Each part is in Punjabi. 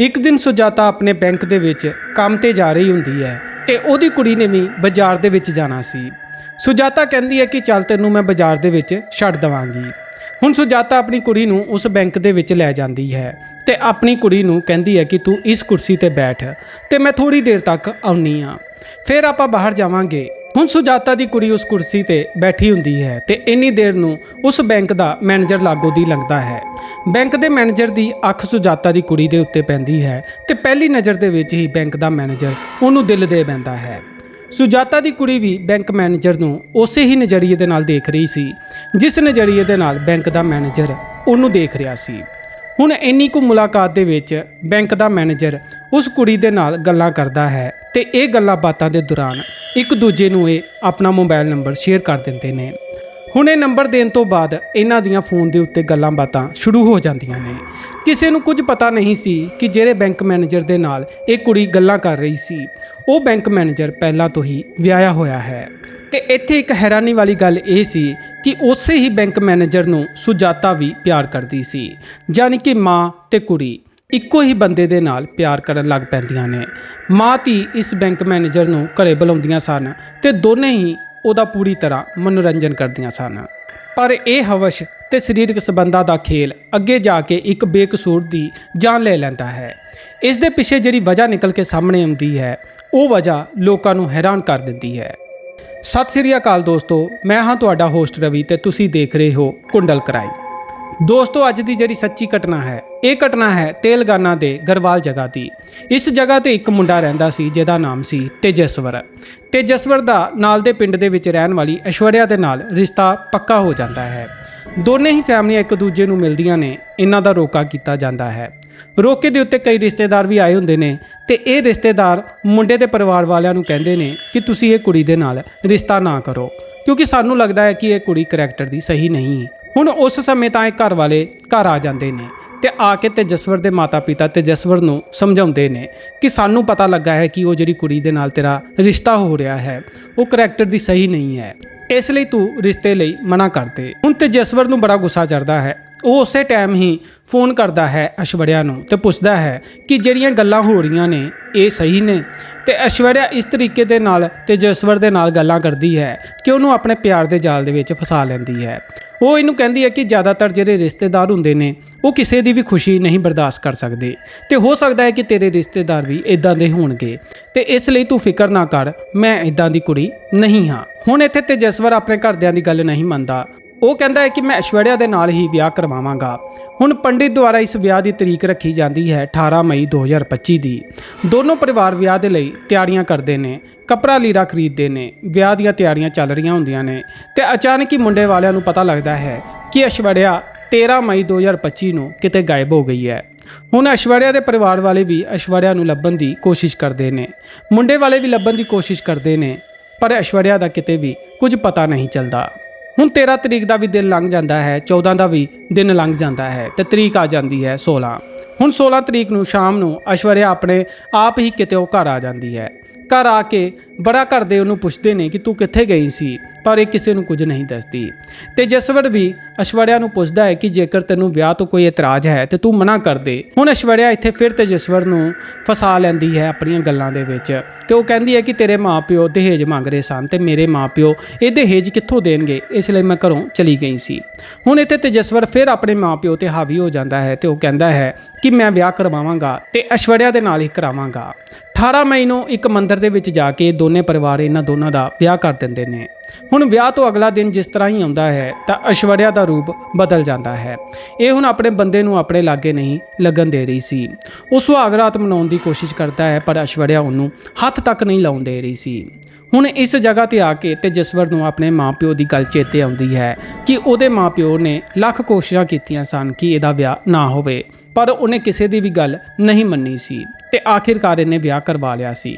ਇੱਕ ਦਿਨ ਸੁਜਾਤਾ ਆਪਣੇ ਬੈਂਕ ਦੇ ਵਿੱਚ ਕੰਮ ਤੇ ਜਾ ਰਹੀ ਹੁੰਦੀ ਹੈ ਤੇ ਉਹਦੀ ਕੁੜੀ ਨੇ ਵੀ ਬਾਜ਼ਾਰ ਦੇ ਵਿੱਚ ਜਾਣਾ ਸੀ। ਸੁਜਾਤਾ ਕਹਿੰਦੀ ਹੈ ਕਿ ਚੱਲ ਤੈਨੂੰ ਮੈਂ ਬਾਜ਼ਾਰ ਦੇ ਵਿੱਚ ਛੱਡ ਦਵਾਂਗੀ। ਹੁਣ ਸੁਜਾਤਾ ਆਪਣੀ ਕੁੜੀ ਨੂੰ ਉਸ ਬੈਂਕ ਦੇ ਵਿੱਚ ਲੈ ਜਾਂਦੀ ਹੈ ਤੇ ਆਪਣੀ ਕੁੜੀ ਨੂੰ ਕਹਿੰਦੀ ਹੈ ਕਿ ਤੂੰ ਇਸ ਕੁਰਸੀ ਤੇ ਬੈਠ ਤੇ ਮੈਂ ਥੋੜੀ ਦੇਰ ਤੱਕ ਆਉਣੀ ਆ ਫਿਰ ਆਪਾਂ ਬਾਹਰ ਜਾਵਾਂਗੇ। ਹੁਣ ਸੁਜਾਤਾ ਦੀ ਕੁੜੀ ਉਸ ਕੁਰਸੀ ਤੇ ਬੈਠੀ ਹੁੰਦੀ ਹੈ ਤੇ ਇੰਨੀ ਦੇਰ ਨੂੰ ਉਸ ਬੈਂਕ ਦਾ ਮੈਨੇਜਰ ਲਾਗੋ ਦੀ ਲੰਘਦਾ ਹੈ। ਬੈਂਕ ਦੇ ਮੈਨੇਜਰ ਦੀ ਅੱਖ ਸੁਜਾਤਾ ਦੀ ਕੁੜੀ ਦੇ ਉੱਤੇ ਪੈਂਦੀ ਹੈ ਤੇ ਪਹਿਲੀ ਨਜ਼ਰ ਦੇ ਵਿੱਚ ਹੀ ਬੈਂਕ ਦਾ ਮੈਨੇਜਰ ਉਹਨੂੰ ਦਿਲ ਦੇ ਬੈਂਦਾ ਹੈ। ਸੁਜਾਤਾ ਦੀ ਕੁੜੀ ਵੀ ਬੈਂਕ ਮੈਨੇਜਰ ਨੂੰ ਉਸੇ ਹੀ ਨਜ਼ਰੀਏ ਦੇ ਨਾਲ ਦੇਖ ਰਹੀ ਸੀ, ਜਿਸ ਨਜ਼ਰੀਏ ਦੇ ਨਾਲ ਬੈਂਕ ਦਾ ਮੈਨੇਜਰ ਉਹਨੂੰ ਦੇਖ ਰਿਹਾ ਸੀ। ਹੁਣ ਇੰਨੀ ਕੁ ਮੁਲਾਕਾਤ ਦੇ ਵਿੱਚ ਬੈਂਕ ਦਾ ਮੈਨੇਜਰ ਉਸ ਕੁੜੀ ਦੇ ਨਾਲ ਗੱਲਾਂ ਕਰਦਾ ਹੈ ਤੇ ਇਹ ਗੱਲਾਂ ਬਾਤਾਂ ਦੇ ਦੌਰਾਨ ਇੱਕ ਦੂਜੇ ਨੂੰ ਇਹ ਆਪਣਾ ਮੋਬਾਈਲ ਨੰਬਰ ਸ਼ੇਅਰ ਕਰ ਦਿੰਦੇ ਨੇ। ਹੁਣ ਇਹ ਨੰਬਰ ਦੇਣ ਤੋਂ ਬਾਅਦ ਇਹਨਾਂ ਦੀਆਂ ਫੋਨ ਦੇ ਉੱਤੇ ਗੱਲਾਂ ਬਾਤਾਂ ਸ਼ੁਰੂ ਹੋ ਜਾਂਦੀਆਂ ਨੇ। ਕਿਸੇ ਨੂੰ ਕੁਝ ਪਤਾ ਨਹੀਂ ਸੀ ਕਿ ਜਿਹੜੇ ਬੈਂਕ ਮੈਨੇਜਰ ਦੇ ਨਾਲ ਇਹ ਕੁੜੀ ਗੱਲਾਂ ਕਰ ਰਹੀ ਸੀ, ਉਹ ਬੈਂਕ ਮੈਨੇਜਰ ਪਹਿਲਾਂ ਤੋਂ ਹੀ ਵਿਆਹਿਆ ਹੋਇਆ ਹੈ। ਤੇ ਇੱਥੇ ਇੱਕ ਹੈਰਾਨੀ ਵਾਲੀ ਗੱਲ ਇਹ ਸੀ ਕਿ ਉਸੇ ਹੀ ਬੈਂਕ ਮੈਨੇਜਰ ਨੂੰ ਸੁਜਾਤਾ ਵੀ ਪਿਆਰ ਕਰਦੀ ਸੀ, ਯਾਨੀ ਕਿ ਮਾਂ ਤੇ ਕੁੜੀ ਇੱਕੋ ਹੀ ਬੰਦੇ ਦੇ ਨਾਲ ਪਿਆਰ ਕਰਨ ਲੱਗ ਪੈਂਦੀਆਂ ਨੇ। ਮਾਂ ਧੀ ਇਸ ਬੈਂਕ ਮੈਨੇਜਰ ਨੂੰ ਘਰੇ ਬੁਲਾਉਂਦੀਆਂ ਸਨ ਤੇ ਦੋਨੇ ਹੀ ਉਹਦਾ ਪੂਰੀ ਤਰ੍ਹਾਂ ਮਨੋਰੰਜਨ ਕਰਦੀਆਂ ਸਨ। ਪਰ ਇਹ ਹਵਸ਼ ਤੇ ਸਰੀਰਕ ਸੰਬੰਧਾਂ ਦਾ ਖੇਲ ਅੱਗੇ ਜਾ ਕੇ ਇੱਕ ਬੇਕਸੂਰ ਦੀ ਜਾਨ ਲੈ ਲੈਂਦਾ ਹੈ। ਇਸ ਦੇ ਪਿੱਛੇ ਜਿਹੜੀ ਵਜ੍ਹਾ ਨਿਕਲ ਕੇ ਸਾਹਮਣੇ ਆਉਂਦੀ ਹੈ, ਉਹ ਵਜ੍ਹਾ ਲੋਕਾਂ ਨੂੰ ਹੈਰਾਨ ਕਰ ਦਿੰਦੀ ਹੈ। ਸਤਿ ਸ੍ਰੀ ਅਕਾਲ ਦੋਸਤੋ, ਮੈਂ ਹਾਂ ਤੁਹਾਡਾ ਹੋਸਟ ਰਵੀ ਤੇ ਤੁਸੀਂ ਦੇਖ ਰਹੇ ਹੋ ਕੁੰਡਲ ਕਰਾਈ। ਦੋਸਤੋ, ਅੱਜ ਦੀ ਜਿਹੜੀ ਸੱਚੀ ਘਟਨਾ ਹੈ, ਇਹ ਘਟਨਾ ਹੈ ਤੇਲਗਾਨਾ ਦੇ ਗਰਵਾਲ ਜਗ੍ਹਾ ਦੀ। ਇਸ ਜਗ੍ਹਾ ਤੇ ਇੱਕ ਮੁੰਡਾ ਰਹਿੰਦਾ ਸੀ ਜਿਹਦਾ ਨਾਮ ਸੀ ਤੇਜਸਵਰ। ਤੇਜਸਵਰ ਦਾ ਨਾਲ ਦੇ ਪਿੰਡ ਦੇ ਵਿੱਚ ਰਹਿਣ ਵਾਲੀ ਐਸ਼ਵਰਿਆ ਦੇ ਨਾਲ ਰਿਸ਼ਤਾ ਪੱਕਾ ਹੋ ਜਾਂਦਾ ਹੈ। ਦੋਨੇ ਹੀ ਫੈਮਲੀਆਂ ਇੱਕ ਦੂਜੇ ਨੂੰ ਮਿਲਦੀਆਂ ਨੇ, ਇਹਨਾਂ ਦਾ ਰੋਕਾ ਕੀਤਾ ਜਾਂਦਾ ਹੈ। ਰੋਕੇ ਦੇ ਉੱਤੇ ਕਈ ਰਿਸ਼ਤੇਦਾਰ ਵੀ ਆਏ ਹੁੰਦੇ ਨੇ ਤੇ ਇਹ ਰਿਸ਼ਤੇਦਾਰ ਮੁੰਡੇ ਦੇ ਪਰਿਵਾਰ ਵਾਲਿਆਂ ਨੂੰ ਕਹਿੰਦੇ ਨੇ ਕਿ ਤੁਸੀਂ ਇਹ ਕੁੜੀ ਦੇ ਨਾਲ ਰਿਸ਼ਤਾ ਨਾ ਕਰੋ, ਕਿਉਂਕਿ ਸਾਨੂੰ ਲੱਗਦਾ ਹੈ ਕਿ ਇਹ ਕੁੜੀ ਕਰੈਕਟਰ ਦੀ ਸਹੀ ਨਹੀਂ ਹੁਣ ਉਸ ਸਮੇਂ ਤਾਂ ਇਹ ਘਰ ਵਾਲੇ ਘਰ ਆ ਜਾਂਦੇ ਨੇ ਤੇ ਆ ਕੇ ਤੇਜਸਵਰ ਦੇ ਮਾਤਾ-ਪਿਤਾ ਤੇ ਜਸਵਰ ਨੂੰ ਸਮਝਾਉਂਦੇ ਨੇ ਕਿ ਸਾਨੂੰ ਪਤਾ ਲੱਗਾ ਹੈ ਕਿ ਉਹ ਜਿਹੜੀ ਕੁੜੀ ਦੇ ਨਾਲ ਤੇਰਾ ਰਿਸ਼ਤਾ ਹੋ ਰਿਹਾ ਹੈ, ਉਹ ਕਰੈਕਟਰ ਦੀ ਸਹੀ ਨਹੀਂ ਹੈ। ਇਸ ਲਈ ਤੂੰ ਰਿਸ਼ਤੇ ਲਈ ਮਨਾ ਕਰਦੇ ਹੁਣ ਤੇਜਸਵਰ ਨੂੰ ਬੜਾ ਗੁੱਸਾ ਚੜਦਾ ਹੈ ਉਹ ਉਸੇ ਟਾਈਮ ਹੀ ਫੋਨ ਕਰਦਾ ਹੈ ਅਸ਼ਵਰਿਆ ਨੂੰ ਤੇ ਪੁੱਛਦਾ ਹੈ ਕਿ ਜਿਹੜੀਆਂ ਗੱਲਾਂ ਹੋ ਰਹੀਆਂ ਨੇ, ਇਹ ਸਹੀ ਨੇ? ਤੇ ਐਸ਼ਵਰਿਆ ਇਸ ਤਰੀਕੇ ਦੇ ਨਾਲ ਤੇ ਜਸਵਰ ਦੇ ਨਾਲ ਗੱਲਾਂ ਕਰਦੀ ਹੈ ਕਿ ਉਹਨੂੰ ਆਪਣੇ ਪਿਆਰ ਦੇ ਜਾਲ ਦੇ ਵਿੱਚ ਫਸਾ ਲੈਂਦੀ ਹੈ। ਉਹ ਇਹਨੂੰ ਕਹਿੰਦੀ ਹੈ ਕਿ ਜ਼ਿਆਦਾਤਰ ਜਿਹੜੇ ਰਿਸ਼ਤੇਦਾਰ ਹੁੰਦੇ ਨੇ, ਉਹ ਕਿਸੇ ਦੀ ਵੀ ਖੁਸ਼ੀ ਨਹੀਂ ਬਰਦਾਸ਼ਤ ਕਰ ਸਕਦੇ। ਤੇ ਹੋ ਸਕਦਾ ਹੈ ਕਿ ਤੇਰੇ ਰਿਸ਼ਤੇਦਾਰ ਵੀ ਇਦਾਂ ਦੇ ਹੋਣਗੇ। ਤੇ ਇਸ ਲਈ ਤੂੰ ਫਿਕਰ ਨਾ ਕਰ, ਮੈਂ ਇਦਾਂ ਦੀ ਕੁੜੀ ਨਹੀਂ ਹਾਂ। ਹੁਣ ਇੱਥੇ ਤੇਜਸਵਰ ਆਪਣੇ ਘਰਦਿਆਂ ਦੀ ਗੱਲ ਨਹੀਂ ਮੰਨਦਾ। ਉਹ ਕਹਿੰਦਾ ਹੈ ਕਿ ਮੈਂ ਐਸ਼ਵਰਿਆ ਦੇ ਨਾਲ ਹੀ ਵਿਆਹ ਕਰਵਾਵਾਂਗਾ। ਹੁਣ ਪੰਡਿਤ ਦੁਆਰਾ ਇਸ ਵਿਆਹ ਦੀ ਤਰੀਕ ਰੱਖੀ ਜਾਂਦੀ ਹੈ 18 ਮਈ 2025 ਦੀ। ਦੋਨੋਂ ਪਰਿਵਾਰ ਵਿਆਹ ਦੇ ਲਈ ਤਿਆਰੀਆਂ ਕਰਦੇ ਨੇ, ਕਪੜਾ ਲੀਰਾ ਖਰੀਦਦੇ ਨੇ, ਵਿਆਹ ਦੀਆਂ ਤਿਆਰੀਆਂ ਚੱਲ ਰਹੀਆਂ ਹੁੰਦੀਆਂ ਨੇ ਤੇ ਅਚਾਨਕ ਹੀ ਮੁੰਡੇ ਵਾਲਿਆਂ ਨੂੰ ਪਤਾ ਲੱਗਦਾ ਹੈ ਕਿ ਐਸ਼ਵਰਿਆ 13 ਮਈ 2025 ਨੂੰ ਕਿਤੇ ਗਾਇਬ ਹੋ ਗਈ ਹੈ। ਹੁਣ ਐਸ਼ਵਰਿਆ ਦੇ ਪਰਿਵਾਰ ਵਾਲੇ ਵੀ ਐਸ਼ਵਰਿਆ ਨੂੰ ਲੱਭਣ ਦੀ ਕੋਸ਼ਿਸ਼ ਕਰਦੇ ਨੇ। ਮੁੰਡੇ ਵਾਲੇ ਵੀ ਲੱਭਣ ਦੀ ਕੋਸ਼ਿਸ਼ ਕਰਦੇ ਨੇ, ਪਰ ਐਸ਼ਵਰਿਆ ਦਾ ਕਿਤੇ ਵੀ ਕੁਝ ਪਤਾ ਨਹੀਂ ਚੱਲਦਾ। ਹੁਣ 13 ਤਰੀਕ ਦਾ ਵੀ ਦਿਨ ਲੰਘ ਜਾਂਦਾ ਹੈ 14 ਦਾ ਵੀ ਦਿਨ ਲੰਘ ਜਾਂਦਾ ਹੈ ਤੇ ਤਰੀਕ ਆ ਜਾਂਦੀ ਹੈ 16 ਹੁਣ 16 ਤਰੀਕ ਨੂੰ ਸ਼ਾਮ ਨੂੰ ਐਸ਼ਵਰਿਆ ਆਪਣੇ ਆਪ ਹੀ ਕਿਤੇ ਉਹ ਘਰ ਆ ਜਾਂਦੀ ਹੈ। ਘਰ ਆ ਕੇ ਬੜਾ ਘਰ ਦੇ ਉਹਨੂੰ ਪੁੱਛਦੇ ਨੇ ਕਿ ਤੂੰ ਕਿੱਥੇ ਗਈ ਸੀ? ਪਰ ਇਹ ਕਿਸੇ ਨੂੰ ਕੁਝ ਨਹੀਂ ਦੱਸਦੀ। ਤੇ ਜਸਵਰ ਵੀ ਐਸ਼ਵਰਿਆ ਨੂੰ ਪੁੱਛਦਾ ਹੈ ਕਿ ਜੇਕਰ ਤੈਨੂੰ ਵਿਆਹ ਤੋਂ ਕੋਈ ਇਤਰਾਜ਼ ਹੈ ਤੇ ਤੂੰ ਮਨਾ ਕਰ ਦੇ। ਹੁਣ ਅਸ਼ਵੜਿਆ ਇੱਥੇ ਫਿਰ ਤੇ ਜਸਵਰ ਨੂੰ ਫਸਾ ਲੈਂਦੀ ਹੈ ਆਪਣੀਆਂ ਗੱਲਾਂ ਦੇ ਵਿੱਚ ਤੇ ਉਹ ਕਹਿੰਦੀ ਹੈ ਕਿ ਤੇਰੇ ਮਾਪਿਓ ਦਹੇਜ ਮੰਗ ਰਹੇ ਸਨ ਤੇ ਮੇਰੇ ਮਾਪਿਓ ਇਹ ਦਹੇਜ ਕਿੱਥੋਂ ਦੇਣਗੇ? ਇਸ ਲਈ ਮੈਂ ਘਰੋਂ ਚਲੀ ਗਈ ਸੀ। ਹੁਣ ਇੱਥੇ ਤੇਜਸਵਰ ਫਿਰ ਆਪਣੇ ਮਾਪਿਓ ਤੇ ਹਾਵੀ ਹੋ ਜਾਂਦਾ ਹੈ ਤੇ ਉਹ ਕਹਿੰਦਾ ਹੈ ਕਿ ਮੈਂ ਵਿਆਹ ਕਰਵਾਵਾਂਗਾ ਤੇ ਅਸ਼ਵੜਿਆ ਦੇ ਨਾਲ ਹੀ ਕਰਾਵਾਂਗਾ। 18 ਮਈ ਨੂੰ ਇੱਕ ਮੰਦਿਰ ਦੇ ਵਿੱਚ ਜਾ ਕੇ ਦੋਨੇ ਪਰਿਵਾਰ ਇਹਨਾਂ ਦੋਨਾਂ ਦਾ ਵਿਆਹ ਕਰ ਦਿੰਦੇ ਨੇ। ਹੁਣ ਵਿਆਹ ਤੋਂ ਅਗਲਾ ਦਿਨ ਜਿਸ ਤਰ੍ਹਾਂ ਹੀ ਆਉਂਦਾ ਹੈ, ਤਾਂ ਐਸ਼ਵਰਿਆ ਦਾ ਰੂਪ ਬਦਲ ਜਾਂਦਾ ਹੈ। ਇਹ ਹੁਣ ਆਪਣੇ ਬੰਦੇ ਨੂੰ ਆਪਣੇ ਲਾਗੇ ਨਹੀਂ ਲੱਗਣ ਦੇ ਰਹੀ ਸੀ। ਉਹ ਸੁਹਾਗ ਰਾਤ ਮਨਾਉਣ ਦੀ ਕੋਸ਼ਿਸ਼ ਕਰਦਾ ਹੈ, ਪਰ ਐਸ਼ਵਰਿਆ ਉਹਨੂੰ ਹੱਥ ਤੱਕ ਨਹੀਂ ਲਾਉਣ ਦੇ ਰਹੀ ਸੀ। ਹੁਣ ਇਸ ਜਗ੍ਹਾ ਤੇ ਆ ਕੇ ਤੇ ਜਸਵਰ ਨੂੰ ਆਪਣੇ ਮਾਪਿਓ ਦੀ ਗੱਲ ਚੇਤੇ ਆਉਂਦੀ ਹੈ ਕਿ ਉਹਦੇ ਮਾਪਿਓ ਨੇ ਲੱਖ ਕੋਸ਼ਿਸ਼ਾਂ ਕੀਤੀਆਂ ਸਨ ਕਿ ਇਹਦਾ ਵਿਆਹ ਨਾ ਹੋਵੇ, ਪਰ ਉਹਨੇ ਕਿਸੇ ਦੀ ਵੀ ਗੱਲ ਨਹੀਂ ਮੰਨੀ ਸੀ ਤੇ ਆਖਿਰਕਾਰ ਇਹਨੇ ਵਿਆਹ ਕਰਵਾ ਲਿਆ ਸੀ।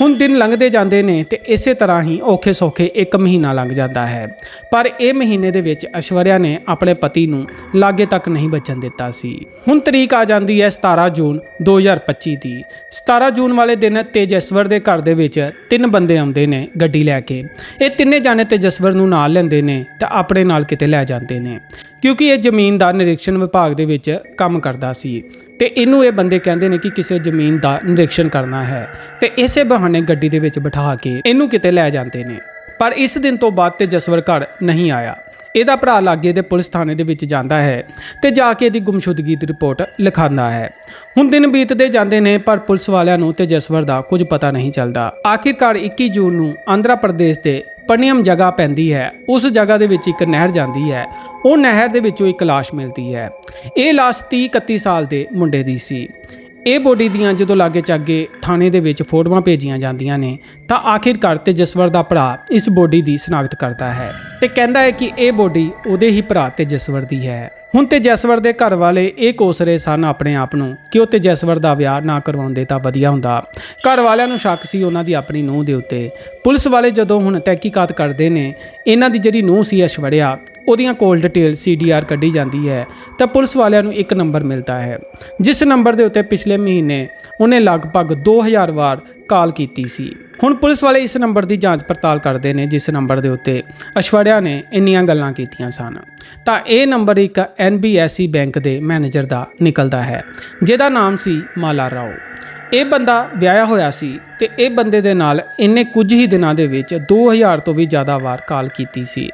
ਹੁਣ ਦਿਨ ਲੰਘਦੇ ਜਾਂਦੇ ਨੇ ਤੇ ਇਸੇ ਤਰ੍ਹਾਂ ਹੀ ਔਖੇ ਸੌਖੇ ਇੱਕ ਮਹੀਨਾ ਲੰਘ ਜਾਂਦਾ ਹੈ। ਪਰ ਇਹ ਮਹੀਨੇ ਦੇ ਵਿੱਚ ਐਸ਼ਵਰਿਆ ਨੇ ਆਪਣੇ ਪਤੀ ਨੂੰ ਲਾਗੇ ਤੱਕ ਨਹੀਂ ਬਚਣ ਦਿੱਤਾ ਸੀ। ਹੁਣ ਤਰੀਕ ਆ ਜਾਂਦੀ ਹੈ 17 ਜੂਨ 2025 ਦੀ। 17 ਜੂਨ ਵਾਲੇ ਦਿਨ ਤੇਜਸਵਰ ਦੇ ਘਰ ਦੇ ਵਿੱਚ ਤਿੰਨ ਬੰਦੇ ਆਉਂਦੇ ਨੇ ਗੱਡੀ ਲੈ ਕੇ। ਇਹ ਤਿੰਨੇ ਜਾਣੇ ਤੇਜਸਵਰ ਨੂੰ ਨਾਲ ਲੈਂਦੇ ਨੇ ਤੇ ਆਪਣੇ ਨਾਲ ਕਿਤੇ ਲੈ ਜਾਂਦੇ ਨੇ। ਕਿਉਂਕਿ ਇਹ ਜ਼ਮੀਨ ਦਾ ਨਿਰੀਖਣ ਵਿਭਾਗ ਦੇ ਵਿੱਚ ਕੰਮ ਕਰਦਾ ਸੀ। ਤੇ ਇਹਨੂੰ ਇਹ ਬੰਦੇ ਕਹਿੰਦੇ ਨੇ ਕਿ ਕਿਸੇ ਜ਼ਮੀਨ ਦਾ ਨਿਰੀਖਣ ਕਰਨਾ ਹੈ। ਤੇ ਇਸੇ ਬਹਾਨੇ ਗੱਡੀ ਦੇ ਵਿੱਚ ਬਿਠਾ ਕੇ ਇਹਨੂੰ ਕਿਤੇ ਲੈ ਜਾਂਦੇ ਨੇ। ਪਰ ਇਸ ਦਿਨ ਤੋਂ ਬਾਅਦ ਤੇ ਜਸਵਰ ਘਰ ਨਹੀਂ ਆਇਆ। ਇਹਦਾ ਭਰਾ ਲਾਗੇ ਦੇ ਪੁਲਿਸ ਥਾਣੇ ਦੇ ਵਿੱਚ ਜਾਂਦਾ ਹੈ ਤੇ ਜਾ ਕੇ ਇਹਦੀ ਗੁੰਮਸ਼ੁਦਗੀ ਦੀ ਰਿਪੋਰਟ ਲਿਖਾਉਂਦਾ ਹੈ। ਹੁਣ ਦਿਨ ਬੀਤਦੇ ਜਾਂਦੇ ਨੇ ਪਰ ਪੁਲਿਸ ਵਾਲਿਆਂ ਨੂੰ ਤੇ ਜਸਵਰ ਦਾ ਕੁਝ ਪਤਾ ਨਹੀਂ ਚੱਲਦਾ। ਆਖਿਰਕਾਰ 21 ਜੂਨ ਨੂੰ ਆਂਧਰਾ ਪ੍ਰਦੇਸ਼ ਦੇ ਪਨੀਅਮ ਜਗ੍ਹਾ ਪੈਂਦੀ ਹੈ, ਉਸ ਜਗ੍ਹਾ ਦੇ ਵਿੱਚ ਇੱਕ ਨਹਿਰ ਜਾਂਦੀ ਹੈ, ਉਹ ਨਹਿਰ ਦੇ ਵਿੱਚੋਂ ਇੱਕ ਲਾਸ਼ ਮਿਲਦੀ ਹੈ। ਇਹ ਲਾਸ਼ 30 31 ਸਾਲ ਦੇ ਮੁੰਡੇ ਦੀ ਸੀ। ਇਹ ਬੋਡੀ ਦੀਆਂ ਜਦੋਂ ਲਾਗੇ ਚਾਗੇ ਥਾਣੇ ਦੇ ਵਿੱਚ ਫੋਟੋਆਂ ਭੇਜੀਆਂ ਜਾਂਦੀਆਂ ਨੇ, ਤਾਂ ਆਖਿਰਕਾਰ ਤੇ ਜਸਵਰ ਦਾ ਭਰਾ ਇਸ ਬੋਡੀ ਦੀ ਸ਼ਨਾਖਤ ਕਰਦਾ ਹੈ। ਤੇ ਕਹਿੰਦਾ ਹੈ ਕਿ ਇਹ ਬੋਡੀ ਉਹਦੇ ਹੀ ਭਰਾ ਤੇ ਜਸਵਰ ਦੀ ਹੈ। ਹੁਣ ਤੇ ਜਸਵਰ ਦੇ ਘਰ ਵਾਲੇ ਇਹ ਕੋਸ ਰਹੇ ਸਨ ਆਪਣੇ ਆਪ ਨੂੰ ਕਿ ਉਹ ਤੇ ਜਸਵਰ ਦਾ ਵਿਆਹ ਨਾ ਕਰਵਾਉਂਦੇ ਤਾਂ ਵਧੀਆ ਹੁੰਦਾ। ਘਰ ਵਾਲਿਆਂ ਨੂੰ ਸ਼ੱਕ ਸੀ ਉਹਨਾਂ ਦੀ ਆਪਣੀ ਨੂੰਹ ਦੇ ਉੱਤੇ। ਪੁਲਿਸ ਵਾਲੇ ਜਦੋਂ ਹੁਣ ਤਹਿਕੀਕਾਤ ਕਰਦੇ ਨੇ, ਇਹਨਾਂ ਦੀ ਜਿਹੜੀ ਨੂੰਹ ਸੀ ਅਸ਼ਵੜਿਆ ਉਹਦੀਆਂ ਕੋਲ ਡਿਟੇਲ ਸੀਡੀਆਰ ਕੱਢੀ ਜਾਂਦੀ ਹੈ, ਤਾਂ ਪੁਲਿਸ ਵਾਲਿਆਂ ਨੂੰ ਇੱਕ ਨੰਬਰ ਮਿਲਦਾ ਹੈ। ਜਿਸ ਨੰਬਰ ਦੇ ਉੱਤੇ ਪਿਛਲੇ ਮਹੀਨੇ ਉਹਨੇ ਲਗਭਗ 2000 ਵਾਰ ਕਾਲ ਕੀਤੀ ਸੀ। ਹੁਣ ਪੁਲਿਸ ਵਾਲੇ ਇਸ ਨੰਬਰ ਦੀ ਜਾਂਚ ਪੜਤਾਲ ਕਰਦੇ ਨੇ, ਜਿਸ ਨੰਬਰ ਦੇ ਉੱਤੇ ਅਸ਼ਵੜਿਆ ਨੇ ਇੰਨੀਆਂ ਗੱਲਾਂ ਕੀਤੀਆਂ ਸਨ। ਤਾਂ ਇਹ ਨੰਬਰ ਇੱਕ NBSC ਬੈਂਕ ਦੇ ਮੈਨੇਜਰ ਦਾ ਨਿਕਲਦਾ ਹੈ, ਜਿਹਦਾ ਨਾਮ ਸੀ ਮਾਲਾ ਰਾਓ। ਇਹ ਬੰਦਾ ਵਿਆਹਿਆ ਹੋਇਆ ਸੀ ਤੇ ਇਹ ਬੰਦੇ ਦੇ ਨਾਲ ਇਹਨੇ ਕੁਝ ਹੀ ਦਿਨਾਂ ਦੇ ਵਿੱਚ 2000 ਤੋਂ ਵੀ ਜ਼ਿਆਦਾ ਵਾਰ ਕਾਲ ਕੀਤੀ ਸੀ।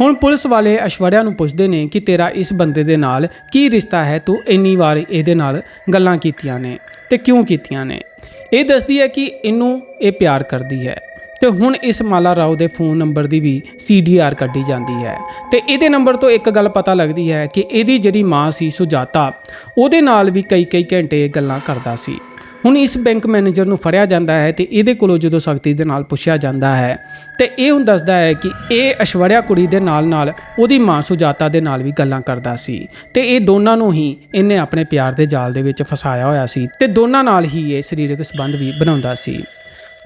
ਹੁਣ ਪੁਲਿਸ ਵਾਲੇ ਅਸ਼ਵਰਿਆ ਨੂੰ ਪੁੱਛਦੇ ਨੇ ਕਿ ਤੇਰਾ ਇਸ ਬੰਦੇ ਦੇ ਨਾਲ ਕੀ ਰਿਸ਼ਤਾ ਹੈ? ਤੂੰ ਇੰਨੀ ਵਾਰ ਇਹਦੇ ਨਾਲ ਗੱਲਾਂ ਕੀਤੀਆਂ ਨੇ ਤੇ ਕਿਉਂ ਕੀਤੀਆਂ ਨੇ? ਇਹ ਦੱਸਦੀ ਹੈ ਕਿ ਇਹਨੂੰ ਇਹ ਪਿਆਰ ਕਰਦੀ ਹੈ ਤੇ ਹੁਣ ਇਸ ਮਾਲਾ ਰਾਓ ਦੇ ਫੋਨ ਨੰਬਰ ਦੀ ਵੀ ਸੀਡੀਆਰ ਕੱਢੀ ਜਾਂਦੀ ਹੈ ਤੇ ਇਹਦੇ ਨੰਬਰ ਤੋਂ ਇੱਕ ਗੱਲ ਪਤਾ ਲੱਗਦੀ ਹੈ ਕਿ ਇਹਦੀ ਜਿਹੜੀ ਮਾਂ ਸੀ ਸੁਜਾਤਾ, ਉਹਦੇ ਨਾਲ ਵੀ ਕਈ ਕਈ ਘੰਟੇ ਗੱਲਾਂ ਕਰਦਾ ਸੀ। ਹੁਣ ਇਸ ਬੈਂਕ ਮੈਨੇਜਰ ਨੂੰ ਫੜਿਆ ਜਾਂਦਾ ਹੈ ਤੇ ਇਹਦੇ ਕੋਲੋਂ ਜਦੋਂ ਸਖਤੀ ਦੇ ਨਾਲ ਪੁੱਛਿਆ ਜਾਂਦਾ ਹੈ, ਤੇ ਇਹ ਹੁਣ ਦੱਸਦਾ ਹੈ ਕਿ ਇਹ ਅਸ਼ਵਰਿਆ ਕੁੜੀ ਦੇ ਨਾਲ ਨਾਲ ਉਹਦੀ ਮਾਂ ਸੁਜਾਤਾ ਦੇ ਨਾਲ ਵੀ ਗੱਲਾਂ ਕਰਦਾ ਸੀ ਤੇ ਇਹ ਦੋਨਾਂ ਨੂੰ ਹੀ ਇਹਨੇ ਆਪਣੇ ਪਿਆਰ ਦੇ ਜਾਲ ਦੇ ਵਿੱਚ ਫਸਾਇਆ ਹੋਇਆ ਸੀ ਤੇ ਦੋਨਾਂ ਨਾਲ ਹੀ ਇਹ ਸਰੀਰਕ ਸੰਬੰਧ ਵੀ ਬਣਾਉਂਦਾ ਸੀ।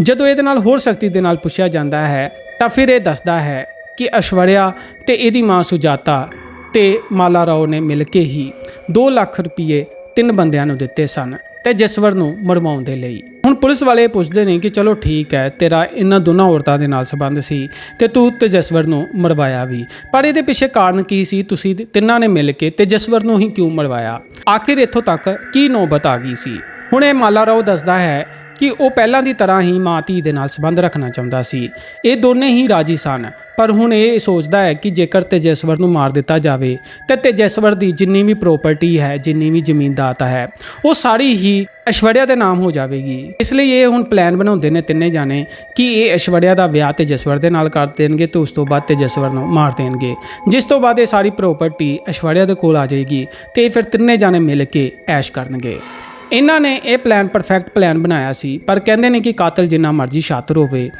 ਜਦੋਂ ਇਹਦੇ ਨਾਲ ਹੋਰ ਸਖਤੀ ਦੇ ਨਾਲ ਪੁੱਛਿਆ ਜਾਂਦਾ ਹੈ, ਤਾਂ ਫਿਰ ਇਹ ਦੱਸਦਾ ਹੈ ਕਿ ਅਸ਼ਵਰਿਆ ਤੇ ਇਹਦੀ ਮਾਂ ਸੁਜਾਤਾ ਤੇ ਮਾਲਾ ਰਾਓ ਨੇ ਮਿਲ ਕੇ ਹੀ 2 ਲੱਖ ਰੁਪਏ ਤਿੰਨ ਬੰਦਿਆਂ ਨੂੰ ਦਿੱਤੇ ਸਨ। ਤੇ ਜਸਵਰ ਨੂੰ ਮਰਵਾਉਣ ਦੇ ਲਈ। ਹੁਣ ਪੁਲਿਸ ਵਾਲੇ ਪੁੱਛਦੇ ਨੇ ਕਿ ਚਲੋ ਠੀਕ ਹੈ, ਤੇਰਾ ਇਹਨਾਂ ਦੋਨਾਂ ਔਰਤਾਂ ਦੇ ਨਾਲ ਸੰਬੰਧ ਸੀ ਤੇ ਤੂੰ ਤੇ ਜਸਵਰ ਨੂੰ ਮਰਵਾਇਆ ਵੀ। ਪਰ ਇਹਦੇ ਪਿੱਛੇ ਕਾਰਨ ਕੀ ਸੀ? ਤੁਸੀਂ ਤਿੰਨਾਂ ਨੇ ਮਿਲ ਕੇ ਤੇ ਜਸਵਰ ਨੂੰ ਹੀ ਕਿਉਂ ਮਰਵਾਇਆ? ਆਖਿਰ ਇੱਥੋਂ ਤੱਕ ਕੀ ਨੌਬਤ ਆ ਗਈ ਸੀ? ਹੁਣ ਇਹ ਮਾਲਾ ਰਾਓ ਦੱਸਦਾ ਹੈ ਕਿ ਉਹ ਪਹਿਲਾਂ ਦੀ ਤਰ੍ਹਾਂ ਹੀ ਮਾਂ ਧੀ ਦੇ ਨਾਲ ਸੰਬੰਧ ਰੱਖਣਾ ਚਾਹੁੰਦਾ ਸੀ। ਇਹ ਦੋਨੇ ਹੀ ਰਾਜੀ ਸਨ, ਪਰ ਹੁਣ ਇਹ ਸੋਚਦਾ ਹੈ ਕਿ ਜੇਕਰ ਤੇਜਸਵਰ ਨੂੰ ਮਾਰ ਦਿੱਤਾ ਜਾਵੇ, ਤੇ ਤੇਜਸਵਰ ਦੀ ਜਿੰਨੀ ਵੀ ਪ੍ਰਾਪਰਟੀ ਹੈ, ਜਿੰਨੀ ਵੀ ਜ਼ਮੀਨਦਾਤਾ ਹੈ, ਉਹ ਸਾਰੀ ਹੀ ਐਸ਼ਵਰਿਆ ਦੇ ਨਾਮ ਹੋ ਜਾਵੇਗੀ। ਇਸ ਲਈ ਇਹ ਹੁਣ ਪਲਾਨ ਬਣਾਉਂਦੇ ਨੇ ਤਿੰਨੇ ਜਾਣੇ ਕਿ ਇਹ ਐਸ਼ਵਰਿਆ ਦਾ ਵਿਆਹ ਤੇਜਸਵਰ ਦੇ ਨਾਲ ਕਰ ਦੇਣਗੇ, ਤੇ ਉਸ ਤੋਂ ਬਾਅਦ ਤੇਜਸਵਰ ਨੂੰ ਮਾਰ ਦੇਣਗੇ। ਜਿਸ ਤੋਂ ਬਾਅਦ ਇਹ ਸਾਰੀ ਪ੍ਰਾਪਰਟੀ ਐਸ਼ਵਰਿਆ ਦੇ ਕੋਲ ਆ ਜਾਏਗੀ, ਤੇ ਫਿਰ ਤਿੰਨੇ ਜਾਣੇ ਮਿਲ ਕੇ ਐਸ਼ ਕਰਨਗੇ। ਇਹਨਾਂ ਨੇ ਇਹ ਪਲਾਨ ਪਰਫੈਕਟ ਪਲਾਨ ਬਣਾਇਆ ਸੀ, ਪਰ ਕਹਿੰਦੇ ਨੇ ਕਿ ਕਾਤਲ ਜਿੰਨਾ ਮਰਜ਼ੀ ਸ਼ਾਤਰ ਹੋਵੇ,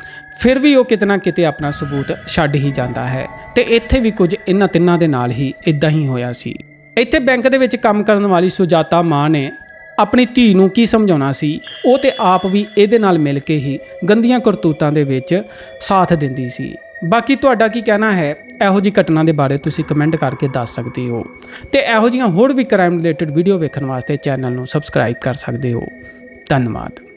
ਫਿਰ ਵੀ ਉਹ ਕਿਤਨਾ ਕਿਤੇ ਆਪਣਾ ਸਬੂਤ ਛੱਡ ਹੀ ਜਾਂਦਾ ਹੈ ਤੇ ਇੱਥੇ ਵੀ ਕੁਝ ਇਹਨਾਂ ਤਿੰਨਾਂ ਦੇ ਨਾਲ ਹੀ ਇਦਾਂ ਹੀ ਹੋਇਆ ਸੀ। ਇੱਥੇ ਬੈਂਕ ਦੇ ਵਿੱਚ ਕੰਮ ਕਰਨ ਵਾਲੀ ਸੁਜਾਤਾ ਮਾਂ ਨੇ ਆਪਣੀ ਧੀ ਨੂੰ ਕੀ ਸਮਝਾਉਣਾ ਸੀ, ਉਹ ਤੇ ਆਪ ਵੀ ਇਹਦੇ ਨਾਲ ਮਿਲ ਕੇ ਹੀ ਗੰਦੀਆਂ ਕਰਤੂਤਾਂ ਦੇ ਵਿੱਚ ਸਾਥ ਦਿੰਦੀ ਸੀ। ਬਾਕੀ ਤੁਹਾਡਾ ਕੀ ਕਹਿਣਾ ਹੈ? ਇਹੋ ਜੀ ਘਟਨਾ ਦੇ ਬਾਰੇ ਤੁਸੀਂ ਕਮੈਂਟ ਕਰਕੇ ਦੱਸ ਸਕਦੇ ਹੋ। ਤੇ ਇਹੋ ਜੀਆਂ ਹੋਰ ਵੀ ਕ੍ਰਾਈਮ ਰਿਲੇਟਡ ਵੀਡੀਓ ਵੇਖਣ ਵਾਸਤੇ ਚੈਨਲ ਨੂੰ ਸਬਸਕ੍ਰਾਈਬ ਕਰ ਸਕਦੇ ਹੋ। ਧੰਨਵਾਦ।